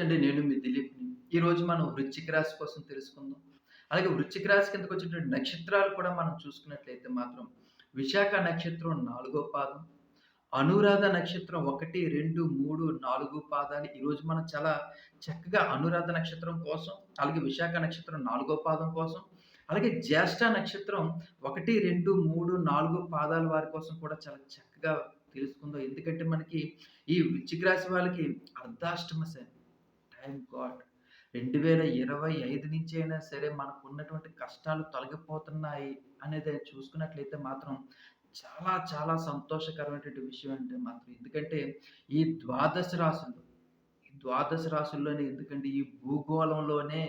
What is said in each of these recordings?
నమస్తే నేను మీ దిలీప్‌ని. ఈరోజు మనం వృశ్చిక రాశి కోసం తెలుసుకుందాం. అలాగే వృశ్చిక రాశి కిందకు వచ్చినటువంటి నక్షత్రాలు కూడా మనం చూసుకున్నట్లయితే మాత్రం విశాఖ నక్షత్రం నాలుగో పాదం, అనురాధ నక్షత్రం 1, 2, 3, 4 పాదాలు. ఈరోజు మనం చాలా చక్కగా అనురాధ నక్షత్రం కోసం, అలాగే విశాఖ నక్షత్రం నాలుగో పాదం కోసం, అలాగే జ్యేష్ఠ నక్షత్రం 1, 2, 3, 4 పాదాల వారి కోసం కూడా చాలా చక్కగా తెలుసుకుందాం. ఎందుకంటే మనకి ఈ వృచ్చిక రాశి వాళ్ళకి అర్ధాష్టమ శని. Thank God. 2025 నుంచి అయినా సరే మనకు ఉన్నటువంటి కష్టాలు తొలగిపోతున్నాయి అనేది చూసుకున్నట్లయితే మాత్రం చాలా చాలా సంతోషకరమైనటువంటి విషయం అంటే మాత్రం ఎందుకంటే ఈ ద్వాదశ రాశులు ఈ ద్వాదశ రాశుల్లోనే ఎందుకంటే ఈ భూగోళంలోనే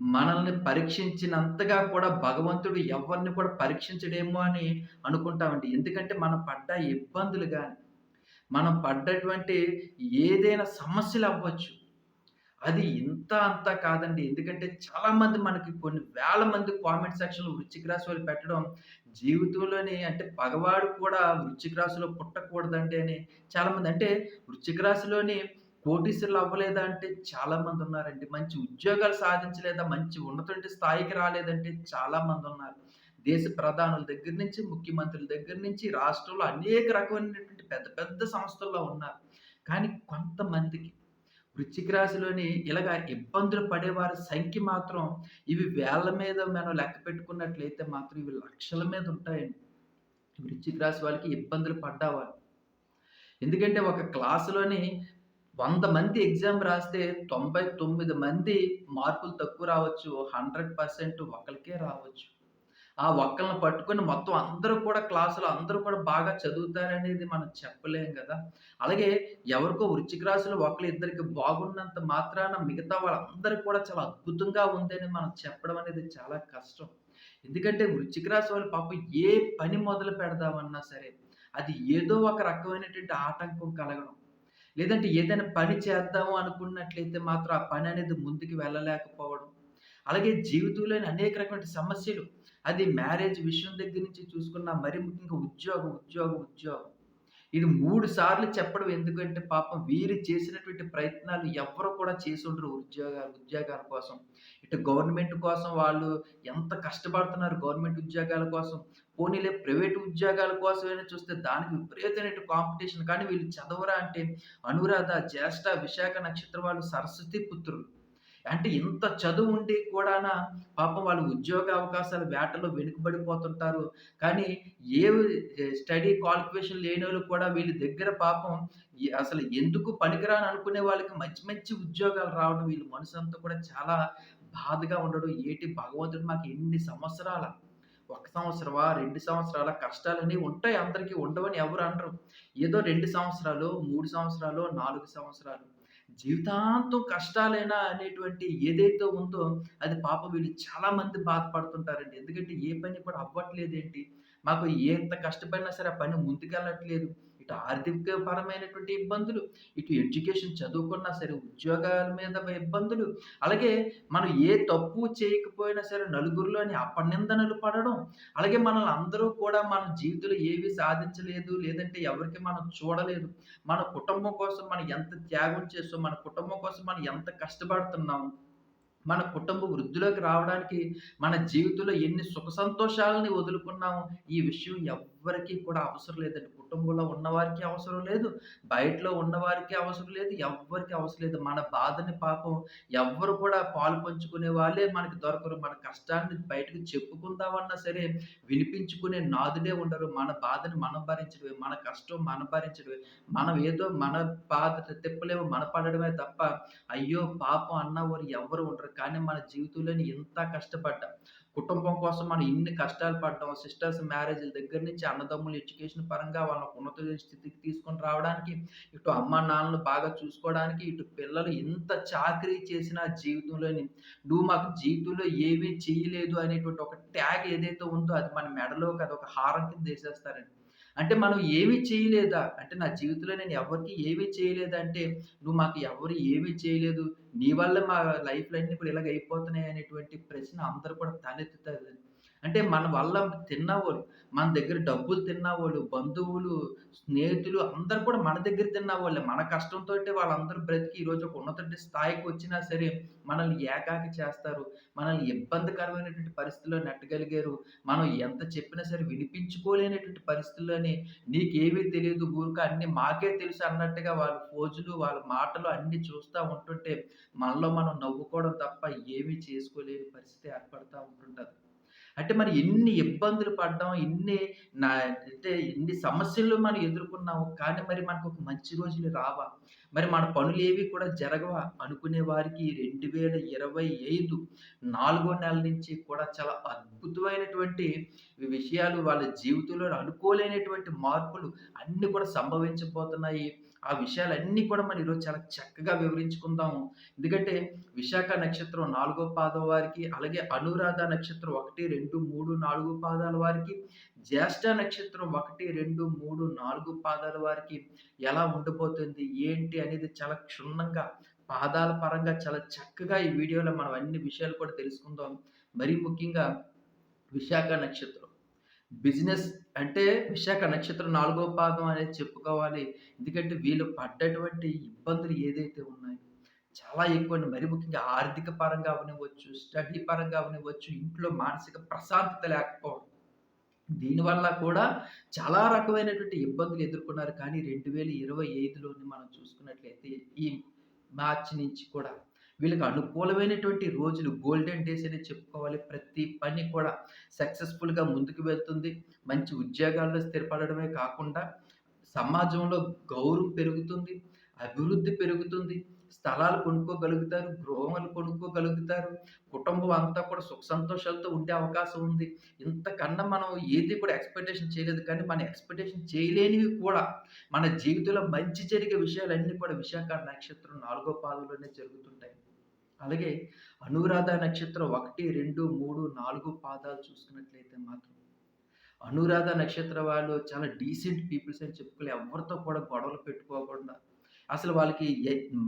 మనల్ని పరీక్షించినంతగా కూడా భగవంతుడు ఎవరిని కూడా పరీక్షించడేమో అని అనుకుంటామండి. ఎందుకంటే మనం పడ్డ ఇబ్బందులు కానీ మనం పడ్డటువంటి ఏదైనా సమస్యలు అవ్వచ్చు అది ఇంత అంత కాదండి. ఎందుకంటే చాలామంది మనకి కొన్ని వేల మంది కామెంట్ సెక్షన్‌లో వృచ్చిక రాశి వాళ్ళు పెట్టడం జీవితంలోని అంటే పగవాడు కూడా వృచ్చిక రాశిలో పుట్టకూడదండి అని చాలామంది అంటే వృచ్చిక రాశిలోని కోటీశ్వరులు అవ్వలేదా అంటే చాలామంది ఉన్నారండి. మంచి ఉద్యోగాలు సాధించలేదా, మంచి ఉన్నటువంటి స్థాయికి రాలేదంటే చాలామందున్నారు. దేశ ప్రధానుల దగ్గర నుంచి, ముఖ్యమంత్రుల దగ్గర నుంచి, రాష్ట్రంలో అనేక రకమైనటువంటి పెద్ద పెద్ద సంస్థల్లో ఉన్నారు. కానీ కొంతమందికి వృశ్చిక రాశిలోని ఇలాగ ఇబ్బందులు పడేవారి సంఖ్య మాత్రం ఇవి వేళ్ళ మీద మనం లెక్క పెట్టుకున్నట్లయితే మాత్రం ఇవి లక్షల మీద ఉంటాయండి. వృశ్చిక రాశి వాళ్ళకి ఇబ్బందులు పడ్డావారు ఎందుకంటే ఒక క్లాస్‌లోని వంద మంది ఎగ్జామ్ రాస్తే 99 మంది మార్కులు తక్కువ రావచ్చు. హండ్రెడ్ పర్సెంట్ ఒకరికే రావచ్చు. ఆ ఒక్కలను పట్టుకొని మొత్తం అందరూ కూడా క్లాసులో అందరూ కూడా బాగా చదువుతారనేది మనం చెప్పలేం కదా అలాగే ఎవరికో వృశ్చిక రాశిలో ఒకళ్ళ ఇద్దరికి బాగున్నంత మాత్రాన మిగతా వాళ్ళందరూ కూడా చాలా అద్భుతంగా ఉందని మనం చెప్పడం అనేది చాలా కష్టం. ఎందుకంటే వృశ్చిక రాశి వాళ్ళు పాపం ఏ పని మొదలు పెడదామన్నా సరే, అది ఏదో ఒక రకమైనటువంటి ఆటంకం కలగడం. లేదంటే ఏదైనా పని చేద్దాము అనుకున్నట్లయితే మాత్రం ఆ పని అనేది ముందుకు వెళ్ళలేకపోవడం. అలాగే జీవితంలోని అనేక రకమైన సమస్యలు. అది మ్యారేజ్ విషయం దగ్గర నుంచి చూసుకున్నా మరి ముఖ్యంగా ఉద్యోగం, ఉద్యోగం, ఉద్యోగం. ఇది మూడు సార్లు చెప్పడం ఎందుకంటే పాపం వీరు చేసినటువంటి ప్రయత్నాలు ఎవరు కూడా చేసుండరు ఉద్యోగాలు ఉద్యోగాల కోసం. ఇటు గవర్నమెంట్ కోసం వాళ్ళు ఎంత కష్టపడుతున్నారు గవర్నమెంట్ ఉద్యోగాల కోసం. పోనీలే ప్రైవేట్ ఉద్యోగాల కోసమైనా చూస్తే దానికి విపరీతమైన కాంపిటీషన్. కానీ వీళ్ళు చదవరా అంటే అనురాధ, జ్యేష్ఠ, విశాఖ నక్షత్రం వాళ్ళు సరస్వతి పుత్రులు. అంటే ఇంత చదువు ఉండి కూడానా పాపం వాళ్ళు ఉద్యోగ అవకాశాలు వేటలో వెనుకబడిపోతుంటారు. కానీ ఏ స్టడీ క్వాలిఫికేషన్ లేనోళ్ళు కూడా వీళ్ళ దగ్గర పాపం అసలు ఎందుకు పనికిరాని అనుకునే వాళ్ళకి మంచి మంచి ఉద్యోగాలు రావడం వీళ్ళ మనసంతా కూడా చాలా బాధగా ఉండడం. ఏటి భగవంతుడు మాకు ఎన్ని సంవత్సరాల, ఒక సంవత్సరమా, రెండు సంవత్సరాల కష్టాలన్నీ ఉంటాయి అందరికీ ఉండవని ఎవరు అనరు. ఏదో రెండు సంవత్సరాలు మూడు సంవత్సరాలు నాలుగు సంవత్సరాలు. జీవితాంతం కష్టాలైనా అనేటువంటి ఏదైతే ఉందో అది పాపం వీళ్ళు చాలా మంది బాధపడుతుంటారండి. ఎందుకంటే ఏ పని కూడా అవ్వట్లేదేంటి? మాకు ఎంత కష్టపడినా సరే ఆ పని ముందుకెళ్ళట్లేదు. ఇటు ఆర్థిక పరమైనటువంటి ఇబ్బందులు, ఇటు ఎడ్యుకేషన్ చదువుకున్నా సరే ఉద్యోగాల మీద ఇబ్బందులు. అలాగే మనం ఏ తప్పు చేయకపోయినా సరే నలుగురిలోని అపనిందనలు పడడం. అలాగే మనల్ని అందరూ కూడా మన జీవితంలో ఏవి సాధించలేదు, లేదంటే ఎవరికి మనం చూడలేదు. మన కుటుంబం కోసం మనం ఎంత త్యాగం చేస్తాం మన కుటుంబం కోసం మనం ఎంత కష్టపడుతున్నాం. మన కుటుంబ వృద్ధిలోకి రావడానికి మన జీవితంలో ఎన్ని సుఖ సంతోషాలని వదులుకున్నాము. ఈ విషయం ఎవ్వరికీ కూడా అవసరం లేదండి. కుటుంబంలో ఉన్నవారికి అవసరం లేదు. బయటలో ఉన్నవారికి అవసరం లేదు. ఎవ్వరికి అవసరం లేదు. మన బాధని పాపం ఎవ్వరు కూడా పాలు పంచుకునే వాళ్ళే మనకి దొరకరు. మన కష్టాన్ని బయటకు చెప్పుకుందామన్నా సరే వినిపించుకునే నాథుడే ఉండరు. మన బాధని మనం భరించడమే, మన కష్టం మనం భరించడమే. మనం ఏదో మన బాధ తిప్పలేమో మన పడడమే తప్ప అయ్యో పాపం అన్నవారు ఎవ్వరు ఉండరు. కానీ మన జీవితంలోని ఇంత కష్టపడ్డాం. కుటుంబం కోసం మనం ఇన్ని కష్టాలు పడడం సిస్టర్స్ మ్యారేజ్‌ల దగ్గర నుంచి అన్నదమ్ముల ఎడ్యుకేషన్ పరంగా వాళ్ళ ఉన్నత స్థితికి తీసుకొని రావడానికి, ఇటు అమ్మానాన్నలు బాగా చూసుకోవడానికి, ఇటు పిల్లలు ఎంత చాకరీ చేసినా జీవితంలోని నువ్వు మాకు జీవితంలో ఏమీ చేయలేదు అనేటువంటి ఒక ట్యాగ్ ఏదైతే ఉందో అది మన మెడలోకి ఒక హారం కింద వేసేస్తారండి అంటే మనం ఏమి చేయలేదా? అంటే నా జీవితంలో నేను ఎవరికీ ఏమీ చేయలేదంటే, నువ్వు మాకు ఎవరు ఏమీ చేయలేదు. నీ వల్ల మా లైఫ్‌లన్నీ కూడా ఇలాగ అయిపోతున్నాయి అనేటువంటి ప్రశ్న అందరూ కూడా తలెత్తుతారు. అంటే మన వల్ల తిన్నవాళ్ళు మన దగ్గర డబ్బులు తిన్నవాళ్ళు బంధువులు, స్నేహితులు అందరు కూడా మన దగ్గర తిన్నవాళ్ళే మన కష్టంతో వాళ్ళందరూ బ్రతికి ఈరోజు ఒక ఉన్నత స్థాయికి వచ్చినా సరే, మనల్ని ఏకాకి చేస్తారు. మనల్ని ఇబ్బందికరమైనటువంటి పరిస్థితిలో నెట్టగలిగారు. మనం ఎంత చెప్పినా సరే వినిపించుకోలేనటువంటి పరిస్థితుల్లోని నీకేమీ తెలియదు ఊరుక అన్నీ మాకే తెలుసు అన్నట్టుగా వాళ్ళ ఫోజులు, వాళ్ళ మాటలు అన్నీ చూస్తూ ఉంటుంటే, మనలో మనం నవ్వుకోవడం తప్ప ఏమీ చేసుకోలేని పరిస్థితి ఏర్పడతా ఉంటుంటుంది అంటే మరి ఎన్ని ఇబ్బందులు పడ్డాం, ఎన్ని నా అంటే ఎన్ని సమస్యలు మనం ఎదుర్కొన్నాము. కానీ మరి మనకు ఒక మంచి రోజులు రావా? మరి మన పనులు ఏవి కూడా జరగవా? అనుకునే వారికి 2025 నాలుగో నెల నుంచి కూడా చాలా అద్భుతమైనటువంటి విషయాలు వాళ్ళ జీవితంలో అనుకోలేనటువంటి మార్పులు అన్నీ కూడా సంభవించబోతున్నాయి. ఆ విషయాలన్నీ కూడా మనం ఈరోజు చాలా చక్కగా వివరించుకుందాము. ఎందుకంటే విశాఖ నక్షత్రం నాలుగో పాదం వారికి, అలాగే అనురాధ నక్షత్రం 1, 2, 3, 4 పాదాల వారికి, జ్యేష్ఠ నక్షత్రం 1, 2, 3, 4 పాదాల వారికి ఎలా ఉండిపోతుంది ఏంటి అనేది చాలా క్షుణ్ణంగా పాదాల పరంగా చాలా చక్కగా ఈ వీడియోలో మనం అన్ని విషయాలు కూడా తెలుసుకుందాం. మరీ ముఖ్యంగా విశాఖ నక్షత్రం. బిజినెస్ అంటే విశాఖ నక్షత్రం నాలుగో పాదం అనేది చెప్పుకోవాలి. ఎందుకంటే వీళ్ళు పడ్డటువంటి ఇబ్బందులు ఏదైతే ఉన్నాయో చాలా ఎక్కువ మరి ముఖ్యంగా ఆర్థిక పరంగా అవ్వనివ్వచ్చు, స్టడీ పరంగా అవ్వనివ్వచ్చు, ఇంట్లో మానసిక ప్రశాంతత లేకపోవడం. దీనివల్ల కూడా చాలా రకమైనటువంటి ఇబ్బందులు ఎదుర్కొన్నారు. కానీ 2025లోని మనం చూసుకున్నట్లయితే ఈ మార్చి నుంచి కూడా వీళ్ళకి అనుకూలమైనటువంటి రోజులు గోల్డెన్ డేస్ అని చెప్పుకోవాలి. ప్రతి పని కూడా సక్సెస్‌ఫుల్‌గా ముందుకు వెళ్తుంది. మంచి ఉద్యోగాల్లో స్థిరపడడమే కాకుండా సమాజంలో గౌరవం పెరుగుతుంది. అభివృద్ధి పెరుగుతుంది. స్థలాలు కొనుక్కోగలుగుతారు. గృహాలు కొనుక్కోగలుగుతారు. కుటుంబం అంతా కూడా సుఖ సంతోషాలతో ఉండే అవకాశం ఉంది. ఇంతకన్నా మనం ఏది కూడా ఎక్స్‌పెక్టేషన్ చేయలేదు. కానీ మన ఎక్స్‌పెక్టేషన్ చేయలేనివి కూడా మన జీవితంలో మంచి జరిగే విషయాలన్నీ కూడా విశాఖ నక్షత్రం నాలుగో పాదంలోనే జరుగుతుంటాయి. అలాగే అనురాధ నక్షత్రం 1, 2, 3, 4 పాదాలు చూసుకున్నట్లయితే మాత్రం అనురాధ నక్షత్ర వాళ్ళు చాలా డీసెంట్ పీపుల్స్ అని చెప్పుకోలే ఎవరితో కూడా గొడవలు పెట్టుకోకుండా అసలు వాళ్ళకి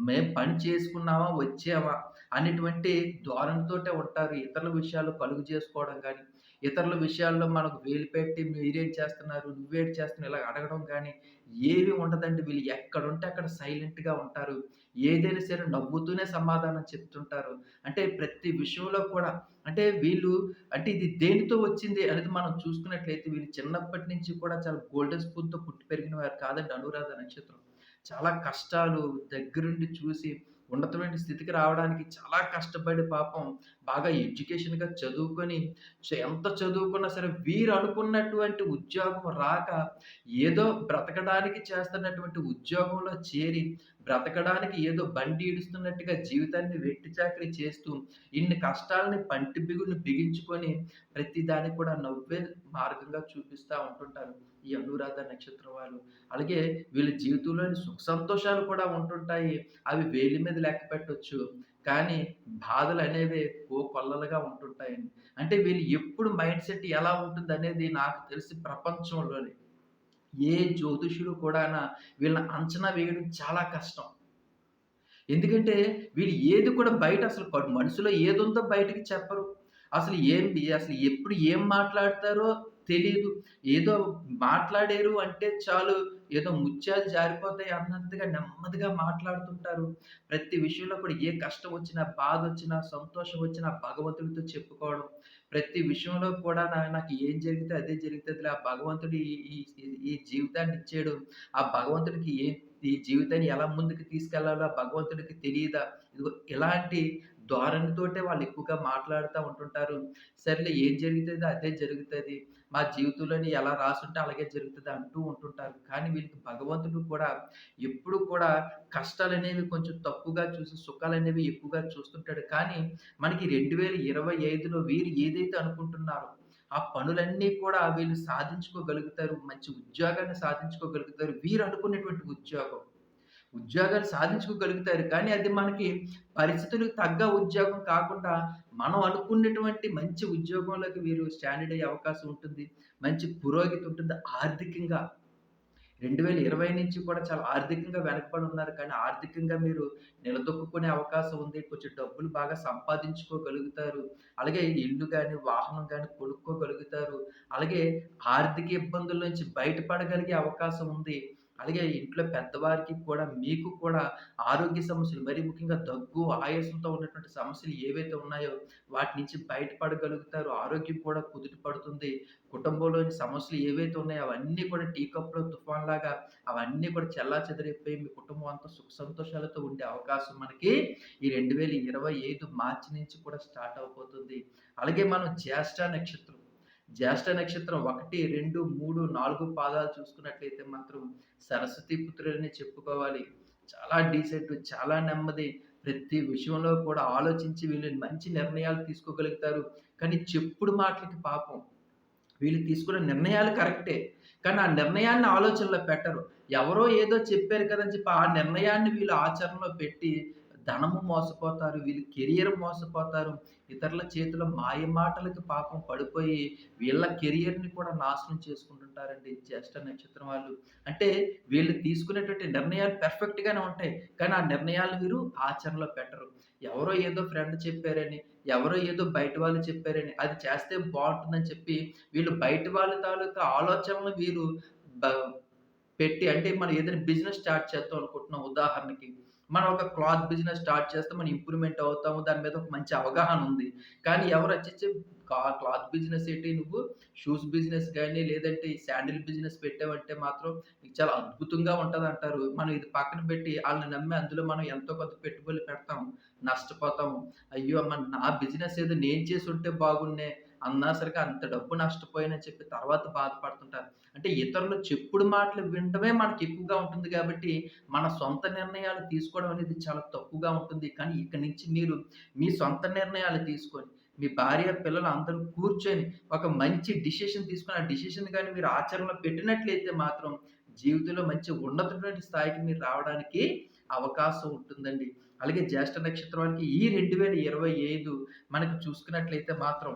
మేము పని చేసుకున్నామా, వచ్చామా అనేటువంటి ధోరణితోటే ఉంటారు. ఇతరుల విషయాలు కలుగు చేసుకోవడం కానీ ఇతరుల విషయాల్లో మనకు వేలు పెట్టి మీరేం చేస్తున్నారు? నువ్వేం చేస్తున్నావు? ఇలా అడగడం కానీ ఏవి ఉండదండి. వీళ్ళు ఎక్కడుంటే అక్కడ సైలెంట్‌గా ఉంటారు. ఏదైనా సరే నవ్వుతూనే సమాధానం చెప్తుంటారు. అంటే ప్రతి విషయంలో కూడా అంటే వీళ్ళు అంటే ఇది దేనితో వచ్చింది అనేది మనం చూసుకున్నట్లయితే వీళ్ళు చిన్నప్పటి నుంచి కూడా చాలా గోల్డెన్ స్పూన్‌తో పుట్టి పెరిగిన వారు కాదండి అనురాధ నక్షత్రం. చాలా కష్టాలు దగ్గరుండి చూసి ఉన్నతమైన స్థితికి రావడానికి చాలా కష్టపడి పాపం బాగా ఎడ్యుకేషన్‌గా చదువుకొని ఎంత చదువుకున్నా సరే వీరు అనుకున్నటువంటి ఉద్యోగం రాక ఏదో బ్రతకడానికి చేస్తున్నటువంటి ఉద్యోగంలో చేరి బ్రతకడానికి ఏదో బండి ఈడుస్తున్నట్టుగా జీవితాన్ని వెట్టి చాకిరీ చేస్తూ ఇన్ని కష్టాలని పంటి బిగుడుని బిగించుకొని ప్రతి దానికి కూడా నవ్వే మార్గంగా చూపిస్తూ ఉంటుంటారు ఈ అనురాధ నక్షత్రం వాళ్ళు. అలాగే వీళ్ళ జీవితంలోని సుఖ సంతోషాలు కూడా ఉంటుంటాయి. అవి వేలి మీద లెక్క పెట్టవచ్చు కానీ బాధలు అనేవి ఓ కొల్లలుగా ఉంటుంటాయండి. అంటే వీళ్ళు ఎప్పుడు మైండ్ సెట్ ఎలా ఉంటుందనేది నాకు తెలిసి ప్రపంచంలోనే ఏ జ్యోతిషుడు కూడానా వీళ్ళని అంచనా వేయడం చాలా కష్టం. ఎందుకంటే వీళ్ళు ఏది కూడా బయట అసలు మనసులో మనసులో ఉందో బయటకి చెప్పరు. అసలు ఏంటి అసలు ఎప్పుడు ఏం మాట్లాడతారో తెలియదు ఏదో మాట్లాడారు అంటే చాలు ఏదో ముత్యాలు జారిపోతాయి అన్నట్టుగా నెమ్మదిగా మాట్లాడుతుంటారు. ప్రతి విషయంలో కూడా ఏ కష్టం వచ్చినా, బాధ వచ్చినా సంతోషం వచ్చినా భగవంతుడితో చెప్పుకోవడం. ప్రతి విషయంలో కూడా నాకు ఏం జరిగితే అదే జరుగుతుంది ఆ భగవంతుడు ఈ ఈ జీవితాన్ని ఇచ్చాడు. ఆ భగవంతుడికి ఏ ఈ జీవితాన్ని ఎలా ముందుకు తీసుకెళ్ళాలో ఆ భగవంతుడికి తెలియదా ఇదిగో ఇలాంటి ధోరణితోటే వాళ్ళు ఎక్కువగా మాట్లాడుతూ ఉంటుంటారు. సర్లే ఏం జరుగుతుంది అదే జరుగుతుంది మా జీవితంలోని ఎలా రాసుంటే అలాగే జరుగుతుంది అంటూ ఉంటుంటారు. కానీ వీళ్ళకి భగవంతుడు కూడా ఎప్పుడు కూడా కష్టాలనేవి కొంచెం తక్కువగా చూసి సుఖాలనేవి ఎక్కువగా చూస్తుంటాడు. కానీ మనకి 2025లో వీరు ఏదైతే అనుకుంటున్నారో ఆ పనులన్నీ కూడా వీళ్ళు సాధించుకోగలుగుతారు. మంచి ఉద్యోగాన్ని సాధించుకోగలుగుతారు. వీరు అనుకున్నటువంటి ఉద్యోగం. ఉద్యోగాలు సాధించుకోగలుగుతారు. కానీ అది మనకి పరిస్థితులకు తగ్గ ఉద్యోగం కాకుండా, మనం అనుకున్నటువంటి మంచి ఉద్యోగంలోకి వీరు స్టాండర్డ్ అయ్యే అవకాశం ఉంటుంది. మంచి పురోగతి ఉంటుంది ఆర్థికంగా. 2020 నుంచి కూడా చాలా ఆర్థికంగా వెనకబడి ఉన్నారు. కానీ ఆర్థికంగా మీరు నిలదొక్కుకునే అవకాశం ఉంది. కొంచెం డబ్బులు బాగా సంపాదించుకోగలుగుతారు. అలాగే ఇల్లు కానీ వాహనం కానీ కొనుక్కోగలుగుతారు. అలాగే ఆర్థిక ఇబ్బందుల నుంచి బయటపడగలిగే అవకాశం ఉంది. అలాగే ఇంట్లో పెద్దవారికి కూడా, మీకు కూడా ఆరోగ్య సమస్యలు మరి ముఖ్యంగా దగ్గు, ఆయాసంతో ఉన్నటువంటి సమస్యలు ఏవైతే ఉన్నాయో వాటి నుంచి బయటపడగలుగుతారు. ఆరోగ్యం కూడా కుదుట పడుతుంది. కుటుంబంలోని సమస్యలు ఏవైతే ఉన్నాయో అవన్నీ కూడా టీ కప్‌లో తుఫాన్‌లాగా అవన్నీ కూడా చెల్లాచెదరైపోయి మీ కుటుంబం అంతా సుఖ సంతోషాలతో ఉండే అవకాశం మనకి ఈ 2025 మార్చి నుంచి కూడా స్టార్ట్ అవబోతుంది అలాగే మనం జ్యేష్ఠ నక్షత్రం. జ్యేష్ఠ నక్షత్రం 1, 2, 3, 4 పాదాలు చూసుకున్నట్లయితే మాత్రం సరస్వతి పుత్రుడిని చెప్పుకోవాలి. చాలా డీసెంట్, చాలా నెమ్మది. ప్రతి విషయంలో కూడా ఆలోచించి వీళ్ళు మంచి నిర్ణయాలు తీసుకోగలుగుతారు. కానీ చెప్పుడు మాటలకి పాపం వీళ్ళు తీసుకున్న నిర్ణయాలు కరెక్టే. కానీ ఆ నిర్ణయాన్ని ఆలోచనలో పెట్టరు. ఎవరో ఏదో చెప్పారు కదా! అని చెప్పి ఆ నిర్ణయాన్ని వీళ్ళు ఆచరణలో పెట్టి ధనము మోసపోతారు. వీళ్ళు కెరియర్ మోసపోతారు. ఇతరుల చేతిలో మాయ మాటలకి పాపం పడిపోయి వీళ్ళ కెరియర్‌ని కూడా నాశనం చేసుకుంటుంటారండి జ్యేష్ఠ నక్షత్రం వాళ్ళు. అంటే వీళ్ళు తీసుకునేటువంటి నిర్ణయాలు పెర్ఫెక్ట్గానే ఉంటాయి. కానీ ఆ నిర్ణయాలు వీరు ఆచరణలో పెట్టరు. ఎవరో ఏదో ఫ్రెండ్ చెప్పారని, ఎవరో ఏదో బయట వాళ్ళు చెప్పారని, అది చేస్తే బాగుంటుందని చెప్పి వీళ్ళు బయట వాళ్ళ తాలూకా ఆలోచనలు వీరు పెట్టి అంటే మనం ఏదైనా బిజినెస్ స్టార్ట్ చేద్దాం అనుకుంటున్నాం ఉదాహరణకి. మనం ఒక క్లాత్ బిజినెస్ స్టార్ట్ చేస్తే మనం ఇంప్రూవ్‌మెంట్ అవుతాము. దాని మీద ఒక మంచి అవగాహన ఉంది. కానీ ఎవరు వచ్చేసి క్లాత్ బిజినెస్ ఏంటి నువ్వు షూస్ బిజినెస్ కానీ లేదంటే ఈ శాండిల్ బిజినెస్ పెట్టావంటే మాత్రం చాలా అద్భుతంగా ఉంటదంటారు. మనం ఇది పక్కన పెట్టి వాళ్ళని నమ్మి అందులో మనం ఎంతో కొంత పెట్టుబడులు పెడతాం. నష్టపోతాము. అయ్యో! మన నా బిజినెస్ ఏదో నేను చేసి ఉంటే బాగున్నే. అనవసరంగా అంత డబ్బు నష్టపోయానని చెప్పి తర్వాత బాధపడుతుంటారు. అంటే ఇతరులు చెప్పుడు మాటలు వినడమే మనకి ఎక్కువగా ఉంటుంది కాబట్టి మన సొంత నిర్ణయాలు తీసుకోవడం అనేది చాలా తక్కువగా ఉంటుంది. కానీ ఇక్కడి నుంచి మీరు మీ సొంత నిర్ణయాలు తీసుకొని, మీ భార్య, పిల్లలు అందరూ కూర్చొని ఒక మంచి డిసిషన్ తీసుకొని, ఆ డిసిషన్ కానీ మీరు ఆచరణలో పెట్టినట్లయితే మాత్రం జీవితంలో మంచి ఉన్నతమైన స్థాయికి మీరు రావడానికి అవకాశం ఉంటుందండి. అలాగే జ్యేష్ఠ నక్షత్రానికి ఈ రెండు వేల ఇరవై ఐదు మనకు చూసుకున్నట్లయితే మాత్రం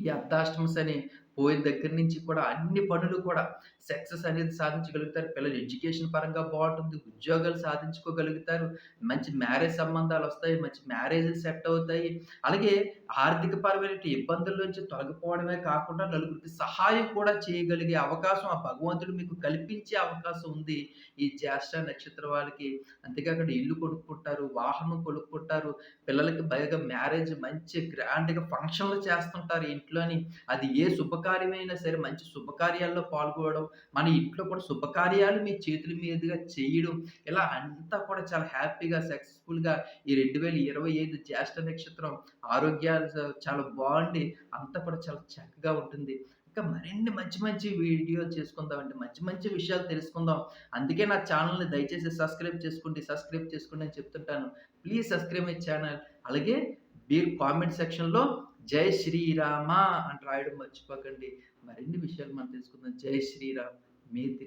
ఈ అర్ధాష్టమ శని పోయిన దగ్గర నుంచి కూడా అన్ని పనులు కూడా సక్సెస్ అనేది సాధించగలుగుతారు. పిల్లలు ఎడ్యుకేషన్ పరంగా బాగుంటుంది ఉద్యోగాలు సాధించుకోగలుగుతారు. మంచి మ్యారేజ్ సంబంధాలు వస్తాయి మంచి మ్యారేజ్‌లు సెట్ అవుతాయి. అలాగే ఆర్థిక పరమైన ఇబ్బందుల నుంచి తొలగిపోవడమే కాకుండా నలుగురికి సహాయం కూడా చేయగలిగే అవకాశం ఆ భగవంతుడు మీకు కల్పించే అవకాశం ఉంది. ఈ జ్యేష్ఠ నక్షత్రం వాళ్ళకి. అంతేకాకుండా ఇల్లు కొనుక్కుంటారు. వాహనం కొనుక్కుంటారు. పిల్లలకి బయట మ్యారేజ్ మంచి గ్రాండ్‌గా ఫంక్షన్‌లు చేస్తుంటారు ఇంట్లోని. అది ఏ శుభకార్యమైనా సరే మంచి శుభకార్యాల్లో పాల్గొనడం మన ఇంట్లో కూడా శుభకార్యాలు మీ చేతుల మీదుగా చేయడం, ఇలా అంతా కూడా చాలా హ్యాపీగా సక్సెస్‌ఫుల్‌గా ఈ 2025 జ్యేష్ఠ నక్షత్రం ఆరోగ్యాలు చాలా బాగుండి అంతా కూడా చాలా చక్కగా ఉంటుంది. ఇంకా మరిన్ని మంచి మంచి వీడియో చేసుకుందామండి. మంచి మంచి విషయాలు తెలుసుకుందాం. అందుకే నా ఛానల్ని దయచేసి సబ్స్క్రైబ్ చేసుకోండి, సబ్స్క్రైబ్ చేసుకోండి అని చెప్తుంటాను. Please subscribe my channel. అలాగే మీరు కామెంట్ సెక్షన్‌లో జై శ్రీరామ అని రాయడం మర్చిపోకండి. మరిన్ని విషయాలు మనం తెలుసుకుందాం. జై శ్రీరామ్. మీ